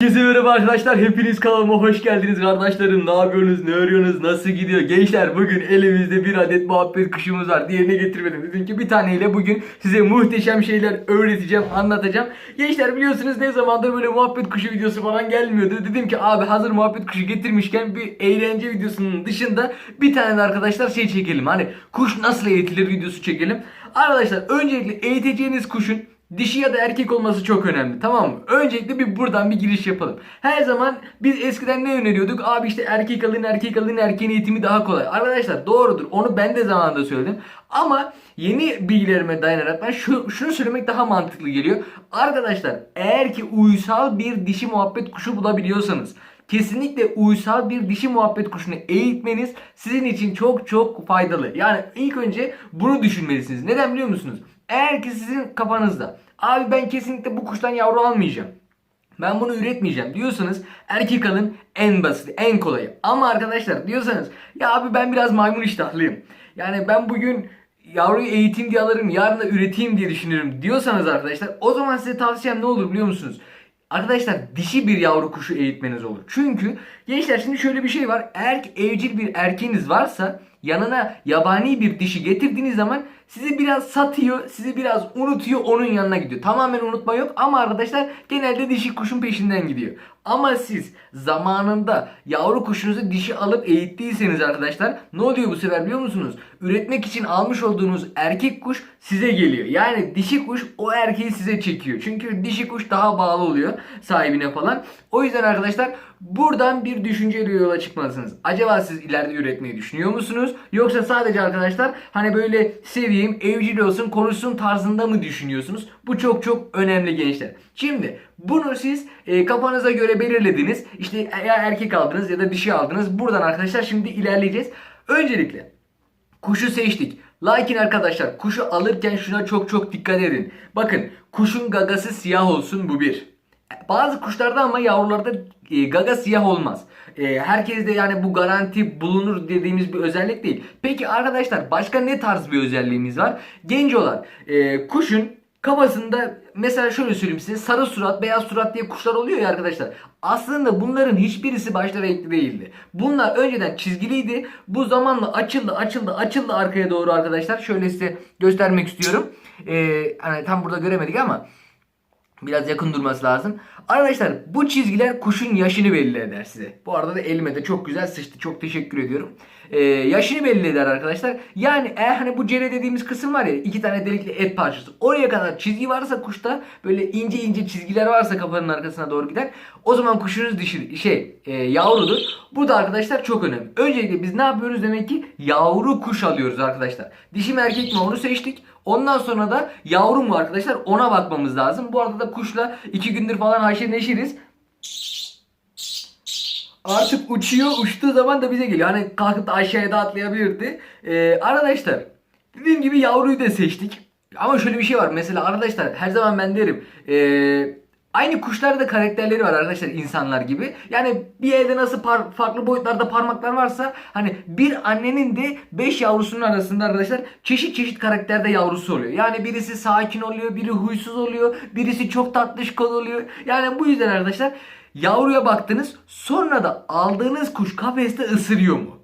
Herkese merhaba arkadaşlar. Hepiniz kanalıma hoş geldiniz kardeşlerim. Ne yapıyorsunuz? Ne arıyorsunuz? Nasıl gidiyor? Gençler bugün elimizde bir adet muhabbet kuşumuz var. Diğerini getirmedim. Dedim bir taneyle bugün size muhteşem şeyler öğreteceğim, anlatacağım. Gençler biliyorsunuz ne zamandır böyle muhabbet kuşu videosu falan gelmiyordu. Dedim ki abi hazır muhabbet kuşu getirmişken bir eğlence videosunun dışında bir tane de arkadaşlar şey çekelim. Hani kuş nasıl eğitilir videosu çekelim. Arkadaşlar öncelikle eğiteceğiniz kuşun Dişi ya da erkek olması çok önemli tamam mı? Öncelikle bir buradan bir giriş yapalım. Her zaman biz eskiden ne öneriyorduk? Abi işte erkek alın erkek alın erkeğin eğitimi daha kolay. Arkadaşlar doğrudur onu ben de zamanında söyledim. Ama yeni bilgilerime dayanarak ben şu, şunu söylemek daha mantıklı geliyor. Arkadaşlar eğer ki uysal bir dişi muhabbet kuşu bulabiliyorsanız kesinlikle uysal bir dişi muhabbet kuşunu eğitmeniz sizin için çok çok faydalı. Yani ilk önce bunu düşünmelisiniz. Neden biliyor musunuz? Eğer ki sizin kafanızda abi ben kesinlikle bu kuştan yavru almayacağım. Ben bunu üretmeyeceğim diyorsanız erkek alın en basit, en kolayı. Ama arkadaşlar diyorsanız ya abi ben biraz maymun iştahlıyım. Yani ben bugün yavruyu eğiteyim diye alırım, yarın da üreteyim diye düşünürüm diyorsanız arkadaşlar o zaman size tavsiyem ne olur biliyor musunuz? Arkadaşlar dişi bir yavru kuşu eğitmeniz olur. Çünkü gençler şimdi şöyle bir şey var. Eğer evcil bir erkeğiniz varsa yanına yabani bir dişi getirdiğiniz zaman sizi biraz satıyor, sizi biraz unutuyor, onun yanına gidiyor. Tamamen unutma yok ama arkadaşlar genelde dişi kuşun peşinden gidiyor. Ama siz zamanında yavru kuşunuzu dişi alıp eğittiyseniz arkadaşlar ne oluyor bu sefer biliyor musunuz? Üretmek için almış olduğunuz erkek kuş size geliyor. Yani dişi kuş o erkeği size çekiyor. Çünkü dişi kuş daha bağlı oluyor sahibine falan. O yüzden arkadaşlar buradan bir düşünceyle yola çıkmalısınız. Acaba siz ileride üretmeyi düşünüyor musunuz? Yoksa sadece arkadaşlar hani böyle seveyim, evcil olsun, konuşsun tarzında mı düşünüyorsunuz? Bu çok çok önemli gençler. Şimdi bunu siz e, kafanıza göre belirlediniz. İşte ya erkek aldınız ya da dişi aldınız. Buradan arkadaşlar şimdi ilerleyeceğiz. Öncelikle Kuşu seçtik. Lakin arkadaşlar kuşu alırken şuna çok çok dikkat edin. Bakın kuşun gagası siyah olsun bu bir. Bazı kuşlarda ama yavrularda e, gaga siyah olmaz. E, herkes de yani bu garanti bulunur dediğimiz bir özellik değil. Peki arkadaşlar başka ne tarz bir özelliğimiz var? Genç olan e, kuşun kafasında mesela şöyle söyleyeyim size sarı surat beyaz surat diye kuşlar oluyor ya arkadaşlar. Aslında bunların hiçbirisi başta renkli değildi. Bunlar önceden çizgiliydi. Bu zamanla açıldı açıldı açıldı arkaya doğru arkadaşlar. Şöyle size göstermek istiyorum. Ee, hani tam burada göremedik ama Biraz yakın durması lazım. Arkadaşlar bu çizgiler kuşun yaşını belli eder size. Bu arada da elime de çok güzel sıçtı. Çok teşekkür ediyorum. Ee, yaşını belli eder arkadaşlar. Yani eğer hani bu cere dediğimiz kısım var ya iki tane delikli et parçası. Oraya kadar çizgi varsa kuşta böyle ince ince çizgiler varsa kafanın arkasına doğru gider. O zaman kuşunuz dişi şey e, yavrudur. Bu da arkadaşlar çok önemli. Öncelikle biz ne yapıyoruz demek ki yavru kuş alıyoruz arkadaşlar. Dişi mi erkek mi onu seçtik. Ondan sonra da yavrum mu arkadaşlar ona bakmamız lazım. Bu arada da kuşla iki gündür falan haşır neşiriz. Artık uçuyor uçtuğu zaman da bize geliyor. Hani kalkıp da aşağıya da atlayabilirdi. Ee, arkadaşlar dediğim gibi yavruyu da seçtik. Ama şöyle bir şey var. Mesela arkadaşlar her zaman ben derim. Ee, Aynı kuşlarda karakterleri var arkadaşlar insanlar gibi. Yani bir evde nasıl par- farklı boyutlarda parmaklar varsa hani bir annenin de 5 yavrusunun arasında arkadaşlar çeşit çeşit karakterde yavrusu oluyor. Yani birisi sakin oluyor, biri huysuz oluyor, birisi çok tatlışkon oluyor. Yani bu yüzden arkadaşlar yavruya baktınız sonra da aldığınız kuş kafeste ısırıyor mu?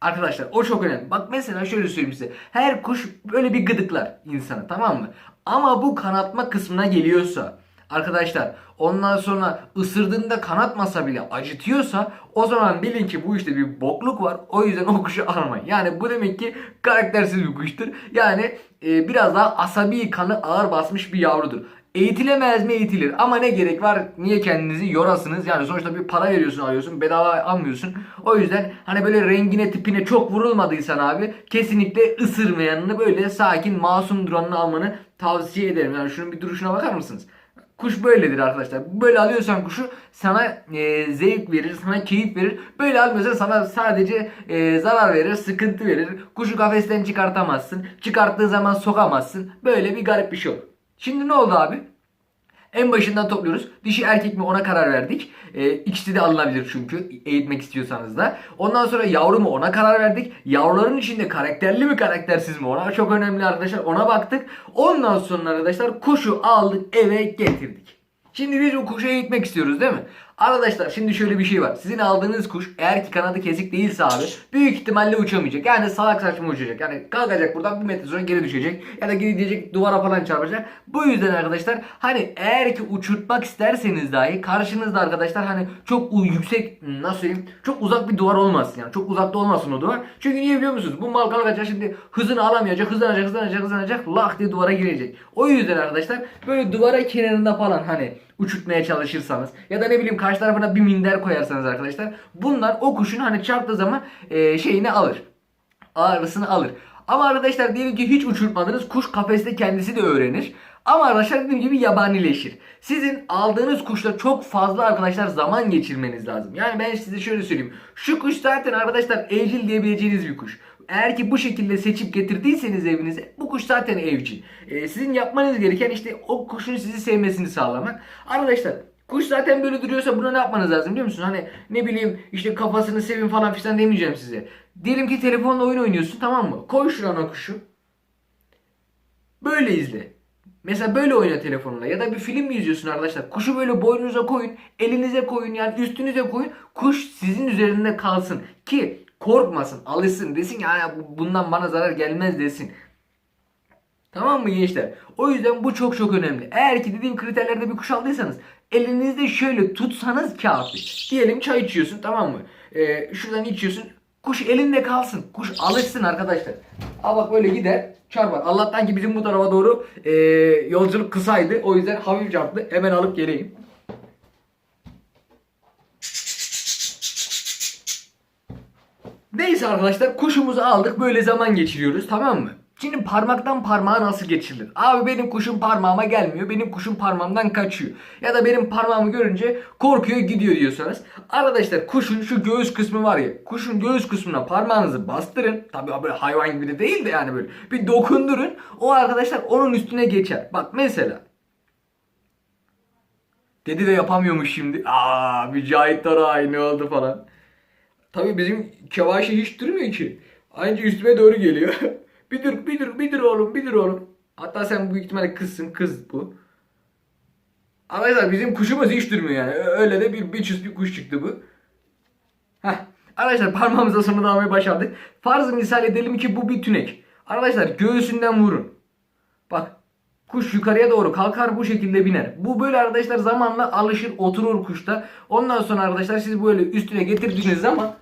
Arkadaşlar o çok önemli. Bak mesela şöyle söyleyeyim size. Her kuş böyle bir gıdıklar insanı tamam mı? Ama bu kanatma kısmına geliyorsa Arkadaşlar ondan sonra ısırdığında kanatmasa bile acıtıyorsa o zaman bilin ki bu işte bir bokluk var. O yüzden o kuşu almayın. Yani bu demek ki karaktersiz bir kuştur. Yani e, biraz daha asabi kanı ağır basmış bir yavrudur. Eğitilemez mi eğitilir ama ne gerek var niye kendinizi yorasınız yani sonuçta bir para veriyorsun alıyorsun bedava almıyorsun o yüzden hani böyle rengine tipine çok vurulmadıysan abi kesinlikle ısırmayanını böyle sakin masum duranını almanı tavsiye ederim yani şunun bir duruşuna bakar mısınız? Kuş böyledir arkadaşlar. Böyle alıyorsan kuşu sana e, zevk verir, sana keyif verir. Böyle almıyorsan sana sadece e, zarar verir, sıkıntı verir. Kuşu kafesten çıkartamazsın. Çıkarttığı zaman sokamazsın. Böyle bir garip bir şey olur. Şimdi ne oldu abi? En başından topluyoruz. Dişi erkek mi ona karar verdik. E, ikisi de alınabilir çünkü eğitmek istiyorsanız da. Ondan sonra yavru mu ona karar verdik. Yavruların içinde karakterli mi karaktersiz mi ona çok önemli arkadaşlar ona baktık. Ondan sonra arkadaşlar kuşu aldık eve getirdik. Şimdi biz bu kuşu eğitmek istiyoruz değil mi? Arkadaşlar şimdi şöyle bir şey var. Sizin aldığınız kuş eğer ki kanadı kesik değilse abi büyük ihtimalle uçamayacak. Yani salak saçma uçacak. Yani kalkacak buradan bir metre sonra geri düşecek. Ya da gidecek duvara falan çarpacak. Bu yüzden arkadaşlar hani eğer ki uçurtmak isterseniz dahi karşınızda arkadaşlar hani çok yüksek nasıl söyleyeyim çok uzak bir duvar olmasın yani. Çok uzakta olmasın o duvar. Çünkü niye biliyor musunuz? Bu mal kalkacak şimdi hızını alamayacak, hızlanacak, hızlanacak, hızlanacak, lak diye duvara girecek. O yüzden arkadaşlar böyle duvara kenarında falan hani uçurtmaya çalışırsanız ya da ne bileyim karşı tarafına bir minder koyarsanız arkadaşlar bunlar o kuşun hani çarptığı zaman e, şeyini alır. Ağrısını alır. Ama arkadaşlar diyelim ki hiç uçurtmadınız kuş kafeste kendisi de öğrenir. Ama arkadaşlar dediğim gibi yabanileşir. Sizin aldığınız kuşla çok fazla arkadaşlar zaman geçirmeniz lazım. Yani ben size şöyle söyleyeyim. Şu kuş zaten arkadaşlar evcil diyebileceğiniz bir kuş. Eğer ki bu şekilde seçip getirdiyseniz evinize bu kuş zaten evcil. Ee, sizin yapmanız gereken işte o kuşun sizi sevmesini sağlamak. Arkadaşlar Kuş zaten böyle duruyorsa buna ne yapmanız lazım biliyor musun? Hani ne bileyim işte kafasını sevin falan filan demeyeceğim size. Diyelim ki telefonla oyun oynuyorsun tamam mı? Koy şurana kuşu. Böyle izle. Mesela böyle oyna telefonla ya da bir film izliyorsun arkadaşlar? Kuşu böyle boynunuza koyun, elinize koyun yani üstünüze koyun. Kuş sizin üzerinde kalsın ki korkmasın, alışsın desin ya "Ya bu- bundan bana zarar gelmez desin. Tamam mı gençler? O yüzden bu çok çok önemli. Eğer ki dediğim kriterlerde bir kuş aldıysanız elinizde şöyle tutsanız kafi. Diyelim çay içiyorsun tamam mı? Ee, şuradan içiyorsun. Kuş elinde kalsın. Kuş alışsın arkadaşlar. Al bak böyle gider çarpar. Allah'tan ki bizim bu tarafa doğru ee, yolculuk kısaydı. O yüzden hafif çarptı. Hemen alıp geleyim. Neyse arkadaşlar kuşumuzu aldık böyle zaman geçiriyoruz tamam mı? Şimdi parmaktan parmağa nasıl geçirilir? Abi benim kuşum parmağıma gelmiyor. Benim kuşum parmağımdan kaçıyor. Ya da benim parmağımı görünce korkuyor gidiyor diyorsanız. Arkadaşlar kuşun şu göğüs kısmı var ya. Kuşun göğüs kısmına parmağınızı bastırın. Tabii böyle hayvan gibi de değil de yani böyle. Bir dokundurun. O arkadaşlar onun üstüne geçer. Bak mesela. Dedi de yapamıyormuş şimdi. Aa Mücahit Toray ne oldu falan. Tabii bizim Kevaşi hiç durmuyor ki. Anca üstüme doğru geliyor. bir dur, bir dur, bir dur oğlum, bir dur oğlum. Hatta sen büyük ihtimalle kızsın, kız bu. Arkadaşlar bizim kuşumuz hiç durmuyor yani. Öyle de bir biçüz bir kuş çıktı bu. Heh. Arkadaşlar parmağımıza sonunda almayı başardık. Farz misal edelim ki bu bir tünek. Arkadaşlar göğsünden vurun. Kuş yukarıya doğru kalkar bu şekilde biner. Bu böyle arkadaşlar zamanla alışır oturur kuşta. Ondan sonra arkadaşlar siz böyle üstüne getirdiğiniz zaman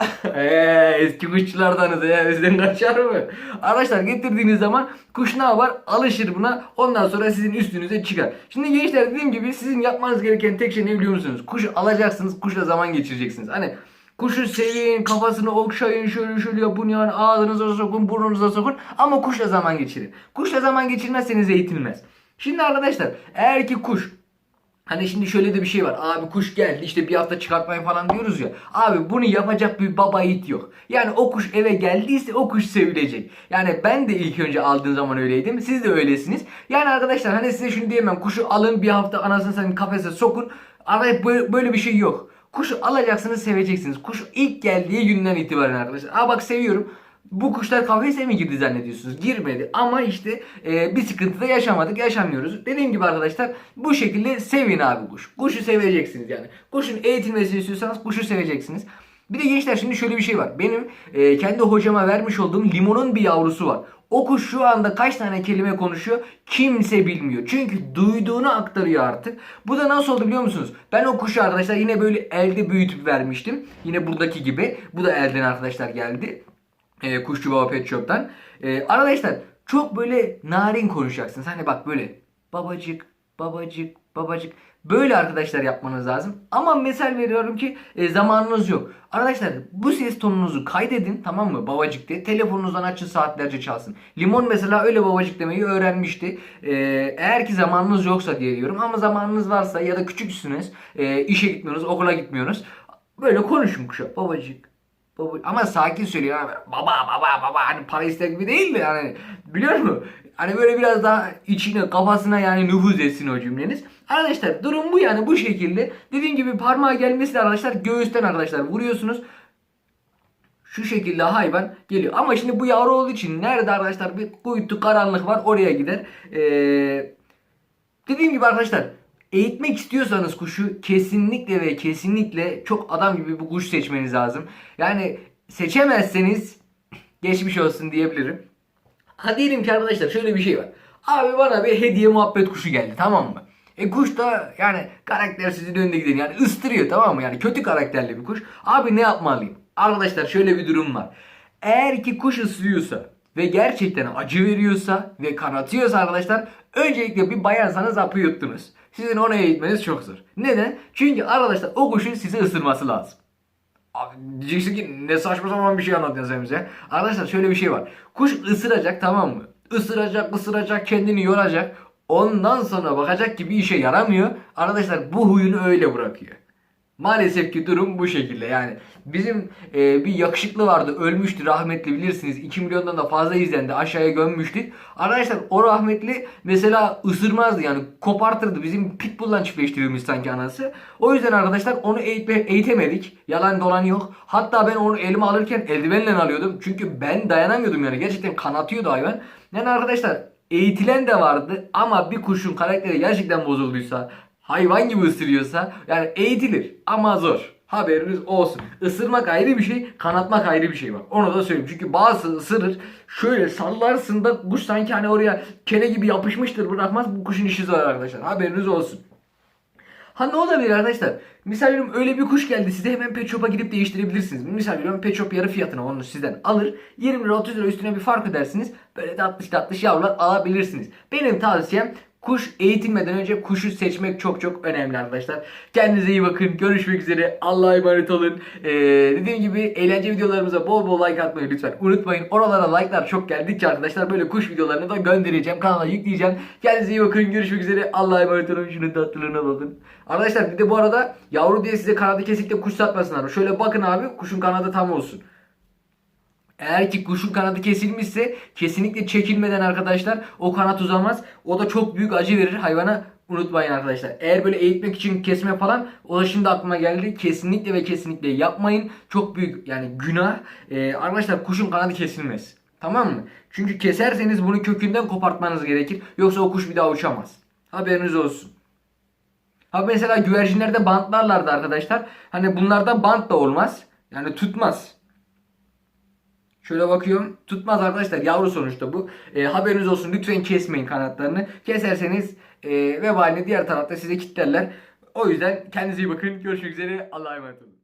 Eee eski kuşçulardanız ya bizden kaçar mı? Arkadaşlar getirdiğiniz zaman kuş ne yapar? Alışır buna ondan sonra sizin üstünüze çıkar. Şimdi gençler dediğim gibi sizin yapmanız gereken tek şey ne biliyor musunuz? Kuşu alacaksınız kuşla zaman geçireceksiniz. Hani Kuşu sevin, kafasını okşayın, şöyle şöyle yapın yani ağzınıza sokun, burnunuza sokun ama kuşla zaman geçirin. Kuşla zaman geçirmezseniz eğitilmez. Şimdi arkadaşlar eğer ki kuş Hani şimdi şöyle de bir şey var. Abi kuş geldi işte bir hafta çıkartmayın falan diyoruz ya. Abi bunu yapacak bir baba yiğit yok. Yani o kuş eve geldiyse o kuş sevilecek. Yani ben de ilk önce aldığım zaman öyleydim. Siz de öylesiniz. Yani arkadaşlar hani size şunu diyemem. Kuşu alın bir hafta anasını satayım kafese sokun. Araya böyle, böyle bir şey yok. Kuşu alacaksınız seveceksiniz. Kuş ilk geldiği günden itibaren arkadaşlar. Aa bak seviyorum. Bu kuşlar kafese mi girdi zannediyorsunuz? Girmedi ama işte e, bir sıkıntı da yaşamadık, yaşamıyoruz. Dediğim gibi arkadaşlar bu şekilde sevin abi kuş. Kuşu seveceksiniz yani. Kuşun eğitilmesini istiyorsanız kuşu seveceksiniz. Bir de gençler şimdi şöyle bir şey var. Benim e, kendi hocama vermiş olduğum limonun bir yavrusu var. O kuş şu anda kaç tane kelime konuşuyor kimse bilmiyor. Çünkü duyduğunu aktarıyor artık. Bu da nasıl oldu biliyor musunuz? Ben o kuşu arkadaşlar yine böyle elde büyütüp vermiştim. Yine buradaki gibi. Bu da elden arkadaşlar geldi. E, Kuşçu Baba Pet Shop'tan. E, arkadaşlar çok böyle narin konuşacaksınız. Hani bak böyle babacık, babacık, babacık. Böyle arkadaşlar yapmanız lazım. Ama mesel veriyorum ki e, zamanınız yok. Arkadaşlar bu ses tonunuzu kaydedin tamam mı babacık diye. Telefonunuzdan açın saatlerce çalsın. Limon mesela öyle babacık demeyi öğrenmişti. E, eğer ki zamanınız yoksa diye diyorum. Ama zamanınız varsa ya da küçüksünüz. E, işe gitmiyorsunuz, okula gitmiyorsunuz. Böyle konuşun kuşa. Babacık, Baba, ama sakin söylüyor. Baba baba baba hani para ister gibi değil de yani biliyor musun? Hani böyle biraz daha içine kafasına yani nüfuz etsin o cümleniz. Arkadaşlar durum bu yani bu şekilde. Dediğim gibi parmağa gelmesi de arkadaşlar göğüsten arkadaşlar vuruyorsunuz. Şu şekilde hayvan geliyor. Ama şimdi bu yavru olduğu için nerede arkadaşlar bir kuytu karanlık var oraya gider. Ee, dediğim gibi arkadaşlar Eğitmek istiyorsanız kuşu kesinlikle ve kesinlikle çok adam gibi bir kuş seçmeniz lazım. Yani seçemezseniz geçmiş olsun diyebilirim. Ha diyelim ki arkadaşlar şöyle bir şey var. Abi bana bir hediye muhabbet kuşu geldi tamam mı? E kuş da yani karaktersizin önünde giden yani ıstırıyor tamam mı? Yani kötü karakterli bir kuş. Abi ne yapmalıyım? Arkadaşlar şöyle bir durum var. Eğer ki kuş ısırıyorsa ve gerçekten acı veriyorsa ve kanatıyorsa arkadaşlar öncelikle bir bayansanız apı yuttunuz. Sizin onu eğitmeniz çok zor. Neden? Çünkü arkadaşlar o kuşun sizi ısırması lazım. Abi diyeceksin ki ne saçma sapan bir şey anlatıyorsun sen bize. Arkadaşlar şöyle bir şey var. Kuş ısıracak tamam mı? Isıracak, ısıracak, kendini yoracak. Ondan sonra bakacak ki bir işe yaramıyor. Arkadaşlar bu huyunu öyle bırakıyor. Maalesef ki durum bu şekilde yani. Bizim e, bir yakışıklı vardı ölmüştü rahmetli bilirsiniz 2 milyondan da fazla izlendi aşağıya gömmüştük. Arkadaşlar o rahmetli mesela ısırmazdı yani kopartırdı bizim pitbull'dan çiftleştiriyormuş sanki anası. O yüzden arkadaşlar onu eğitme, eğitemedik yalan dolan yok. Hatta ben onu elime alırken eldivenle alıyordum çünkü ben dayanamıyordum yani gerçekten kanatıyordu hayvan. Yani arkadaşlar eğitilen de vardı ama bir kuşun karakteri gerçekten bozulduysa hayvan gibi ısırıyorsa yani eğitilir ama zor. Haberiniz olsun. Isırmak ayrı bir şey, kanatmak ayrı bir şey var. Onu da söyleyeyim. Çünkü bazı ısırır. Şöyle sallarsın da kuş sanki hani oraya kene gibi yapışmıştır bırakmaz. Bu kuşun işi zor arkadaşlar. Haberiniz olsun. Ha ne olabilir arkadaşlar? Misal veriyorum öyle bir kuş geldi size hemen pet shop'a gidip değiştirebilirsiniz. Misal veriyorum pet shop yarı fiyatına onu sizden alır. 20 lira 30 lira üstüne bir fark ödersiniz. Böyle tatlış tatlış yavrular alabilirsiniz. Benim tavsiyem kuş eğitilmeden önce kuşu seçmek çok çok önemli arkadaşlar. Kendinize iyi bakın. Görüşmek üzere. Allah'a emanet olun. Ee, dediğim gibi eğlence videolarımıza bol bol like atmayı lütfen unutmayın. Oralara like'lar çok geldikçe arkadaşlar böyle kuş videolarını da göndereceğim. Kanala yükleyeceğim. Kendinize iyi bakın. Görüşmek üzere. Allah'a emanet olun. Şunun tatlılığına bakın. Arkadaşlar bir de bu arada yavru diye size kanadı kesikle kuş satmasınlar. Şöyle bakın abi kuşun kanadı tam olsun. Eğer ki kuşun kanadı kesilmişse kesinlikle çekilmeden arkadaşlar o kanat uzamaz. O da çok büyük acı verir hayvana. Unutmayın arkadaşlar. Eğer böyle eğitmek için kesme falan o da şimdi aklıma geldi. Kesinlikle ve kesinlikle yapmayın. Çok büyük yani günah. Ee, arkadaşlar kuşun kanadı kesilmez. Tamam mı? Çünkü keserseniz bunu kökünden kopartmanız gerekir. Yoksa o kuş bir daha uçamaz. Haberiniz olsun. Ha mesela güvercinlerde bantlarlardı arkadaşlar. Hani bunlarda bant da olmaz. Yani tutmaz. Şöyle bakıyorum. Tutmaz arkadaşlar. Yavru sonuçta bu. E, haberiniz olsun. Lütfen kesmeyin kanatlarını. Keserseniz e, vebalini diğer tarafta size kilitlerler. O yüzden kendinize iyi bakın. Görüşmek üzere. Allah'a emanet olun.